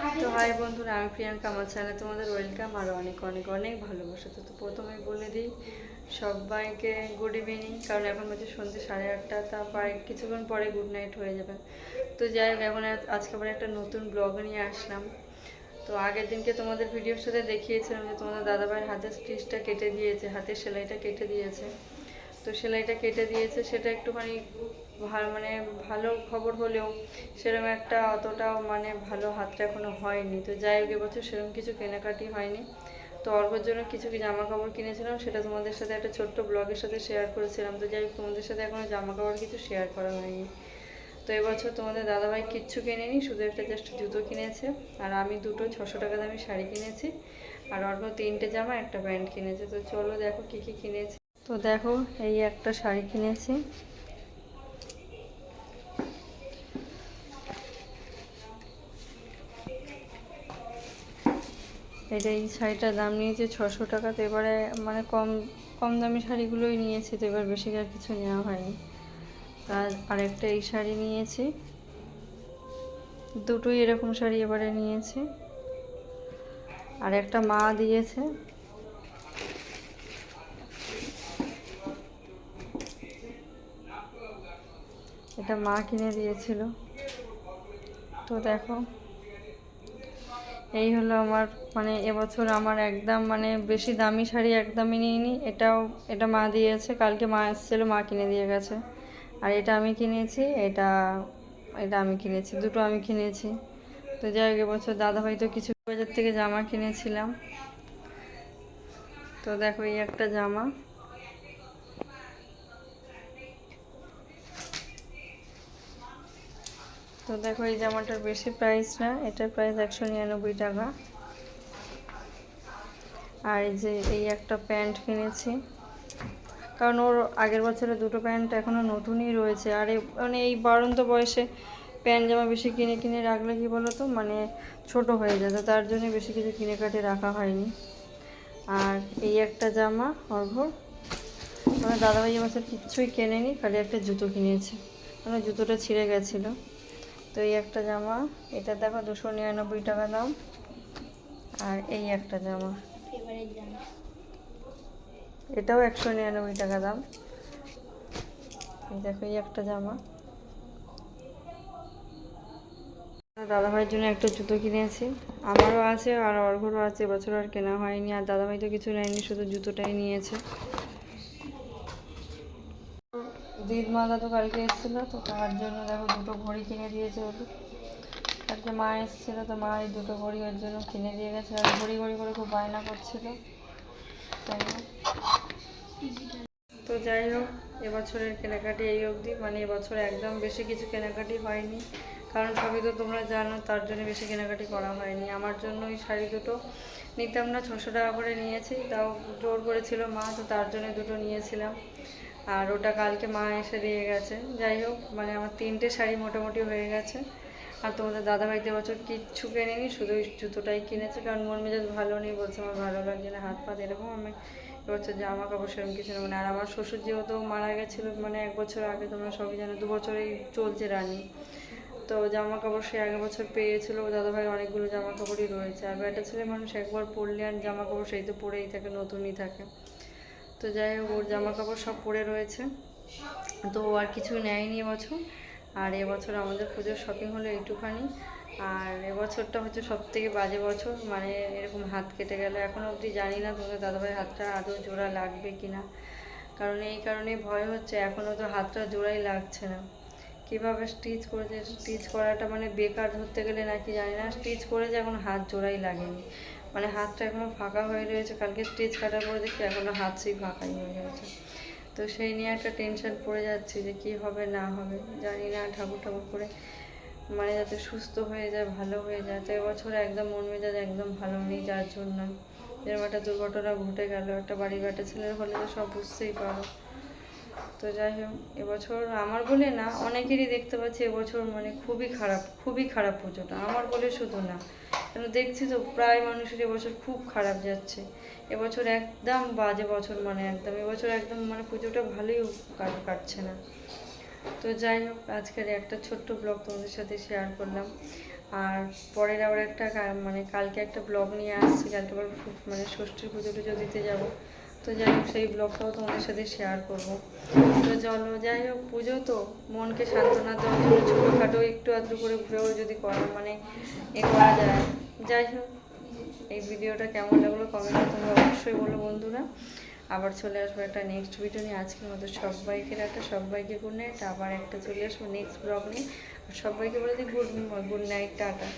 তো হাই বন্ধুরা, আমি প্রিয়াঙ্কা আমার চ্যানেলে তোমাদের ওয়েলকাম, আর অনেক অনেক অনেক ভালোবাসা। তো তো প্রথমে বলে দিই, সবাইকে গুড ইভিনিং কারণ এখন হচ্ছে সন্ধ্যে সাড়ে আটটা, তারপর কিছুক্ষণ পরে গুড নাইট হয়ে যাবে। তো যাই হোক, এখন আজকে আবার একটা নতুন ব্লগ নিয়ে আসলাম। তো আগের দিনকে তোমাদের ভিডিওর সাথে দেখিয়েছিলাম যে তোমাদের দাদাভাইয়ের হাতের স্টিচটা কেটে দিয়েছে, হাতের সেলাইটা কেটে দিয়েছে। তো সেলাইটা কেটে দিয়েছে, সেটা একটুখানি ভালো মানে ভালো খবর হলেও সেরকম একটা অতটাও মানে ভালো হাতটা এখনও হয়নি। তো যাই হোক, এবছর সেরকম কিছু কেনাকাটি হয়নি। তো অর্ঘর জন্য কিছু জামা কাপড় কিনেছিলাম সেটা তোমাদের সাথে একটা ছোট্ট ব্লগের সাথে শেয়ার করেছিলাম। তো যাই হোক, তোমাদের সাথে এখনও জামা কাপড় কিছু শেয়ার করা হয়নি। তো এবছর তোমাদের দাদাভাই কিচ্ছু কেনেনি, শুধু একটা জাস্ট জুতো কিনেছে। আর আমি দুটো ছশো টাকা দামি শাড়ি কিনেছি। আর অর্ঘ তিনটে জামা, একটা প্যান্ট কিনেছে। তো চলো দেখো কি কি কিনেছি। তো দেখো, এই একটা শাড়ি কিনেছি। এটা এই শাড়িটার দাম নিয়েছে ছশো টাকা তো এবারে মানে কম কম দামি শাড়িগুলোই নিয়েছি তো এবার বেশি আর কিছু নেওয়া হয়নি। আর আরেকটা এই শাড়ি নিয়েছি। দুটোই এরকম শাড়ি এবারে নিয়েছি। আর একটা মা দিয়েছে। এটা মা কিনে দিয়েছিল। তো দেখো। এই হলো আমার মানে এবছর আমার একদম মানে বেশি দামি শাড়ি একদমই নিইনি। এটাও, এটা মা দিয়েছে, কালকে মা এসেছিল, মা কিনে দিয়ে গেছে। আর এটা আমি কিনেছি, এটা এটা আমি কিনেছি, দুটো আমি কিনেছি। তো যাই হোক, এবছর দাদা হয়তো কিছু বাজার থেকে জামা কিনেছিলাম। তো দেখো এই একটা জামা। তো দেখো এই জামাটার বেশি প্রাইস না, এটার প্রাইস একশো নিরানব্বই টাকা। আর এই যে এই একটা প্যান্ট কিনেছি, কারণ ওর আগের বছরে দুটো প্যান্ট এখনও নতুনই রয়েছে। আর মানে এই বারন্ত বয়সে প্যান্ট জামা বেশি কিনে কিনে রাখলে কি বলো তো মানে ছোট হয়ে যায়, তো তার জন্য বেশি কিছু কিনে কাটে রাখা হয়নি। আর এই একটা জামা, অর্ঘ, আমার দাদাভাই এবছর কিচ্ছুই কেনেনি, খালি একটা জুতো কিনেছে। মানে জুতোটা ছিঁড়ে গেছিল। তো এই একটা জামা। এটা দেখো দুশো নিরানব্বই টাকা দাম। আর এই একটা জামা। এটাও একশো নিরানব্বই টাকা দাম। এই দেখো এই একটা জামা। দাদাভাইয়ের জন্য একটা জুতো কিনেছি আমারও আছে আর অর্ঘরও আছে এবছর আর কেনা হয়নি। আর দাদাভাই তো কিছু নেয়নি শুধু জুতোটাই নিয়েছে। দিদ মাদা তো কালকে এসেছিল, তো তার জন্য দেখো দুটো ঘড়ি কিনে দিয়েছে ওর কালকে মা এসেছিল, তো মা এই দুটো ঘড়ি ওর জন্য কিনে দিয়ে গেছে। আর ঘড়ি ঘড়ি করে খুব বায়না করছিল। তাই তো যাই হোক, এবছরের কেনাকাটি এই অবধি। মানে এবছর একদম বেশি কিছু কেনাকাটি হয়নি। কারণ সবই তো তোমরা জানো, তার জন্য বেশি কেনাকাটি করা হয়নি। আমার জন্য ওই শাড়ি দুটো নিতাম না, ছশো টাকা করে নিয়েছি। তাও জোর করেছিল মা, তো তার জন্য দুটো নিয়েছিলাম। আর ওটা কালকে মা এসে দিয়ে গেছে। যাই হোক মানে আমার তিনটে শাড়ি মোটামুটি হয়ে গেছে। আর তোমাদের দাদাভাইতে এবছর কিচ্ছু কেনেনি, শুধু জুতোটাই কিনেছে, কারণ মন মেজাজ ভালো নেই, বলছে আমার ভালো লাগছে না, হাত পাত এরকম আমি এবছর জামা কাপড় সেরকম কিছু নেব না। আর আমার শ্বশুর যেহেতু মারা গেছিল মানে এক বছর আগে, তোমরা সবই জানো, দু বছরেই চলছে রানি। তো জামা কাপড় সে আগের বছর পেয়েছিল দাদাভাই অনেকগুলো জামা কাপড়ই রয়েছে। আর বেটা ছেলে মানুষ একবার পরলে আর জামা কাপড় সেই তো পরেই থাকে, নতুনই থাকে। তো যাই হোক, ওর জামা কাপড় সব পরে রয়েছে। তো আর কিছু নেয়নি এবছর আর এবছর আমাদের পুজোর শপিং হলো একটুখানি। আর এবছরটা হচ্ছে সব থেকে বাজে বছর। মানে এরকম হাত কেটে গেল। এখনও অবধি জানি না তোমাদের দাদাভাই হাতটা আদৌ জোড়া লাগবে কি না কারণ এই কারণেই ভয় হচ্ছে। এখনও তো হাতটা জোড়াই লাগছে না। কীভাবে স্টিচ করেছে? স্টিচ করাটা মানে বেকার ধরতে গেলে নাকি জানি না। স্টিচ করেছে, এখন হাত জোড়াই লাগেনি। মানে হাতটা এখনও ফাঁকা হয়ে রয়েছে। কালকে স্টিচ কাটার পরে দেখি এখনও হাত সেই ফাঁকাই হয়ে গেছে তো সেই নিয়ে একটা টেনশন পড়ে যাচ্ছে যে কি হবে, না হবে। জানি না ঠাকুর ঠাকুর করে মানে যাতে সুস্থ হয়ে যায়, ভালো হয়ে যায়। তো এবছর একদম মন মেজাজ একদম ভালো নেই যার জন্য। এরকম একটা দুর্ঘটনা ঘটে গেল, একটা বাড়ির বেটা ছেলের হলে তো সব বুঝতেই পারো। তো যাই হোক, এবছর আমার বলে না, অনেকেরই দেখতে পাচ্ছি এবছর মানে খুবই খারাপ খুবই খারাপ পুজোটা। আমার বলে শুধু না। কেন দেখছি তো প্রায় মানুষের এবছর খুব খারাপ যাচ্ছে। এবছর একদম বাজে বছর মানে একদম, এবছর একদম মানে পুজোটা ভালোই কাটছে না। তো যাই হোক, আজকের একটা ছোট্ট ব্লগ তোমাদের সাথে শেয়ার করলাম। আর পরের আবার একটা মানে কালকে একটা ব্লগ নিয়ে আসছি, কালকে আবার মানে ষষ্ঠীর পুজো টুজো দিতে যাব। তো যাই হোক, সেই ব্লগটাও তোমাদের সাথে শেয়ার করব। তো চলো, যাই হোক, পুজো তো, মনকে সান্ত্বনা দেওয়ার জন্য ছোটোখাটো একটু আধটু করে ঘুরেও যদি করা মানে এ করা যায়। যাই হোক, এই ভিডিওটা কেমন লাগল কমেন্টে তোমরা অবশ্যই বলো বন্ধুরা। আবার চলে আসব একটা নেক্সট ভিডিও নিয়ে। আজকের মতো সবাইকে একটা সবাইকে গুড নাইট আবার একটা চলে আসব নেক্সট ব্লগ নিয়ে। সবাইকে বলে দিই গুড গুড নাইট টাটা।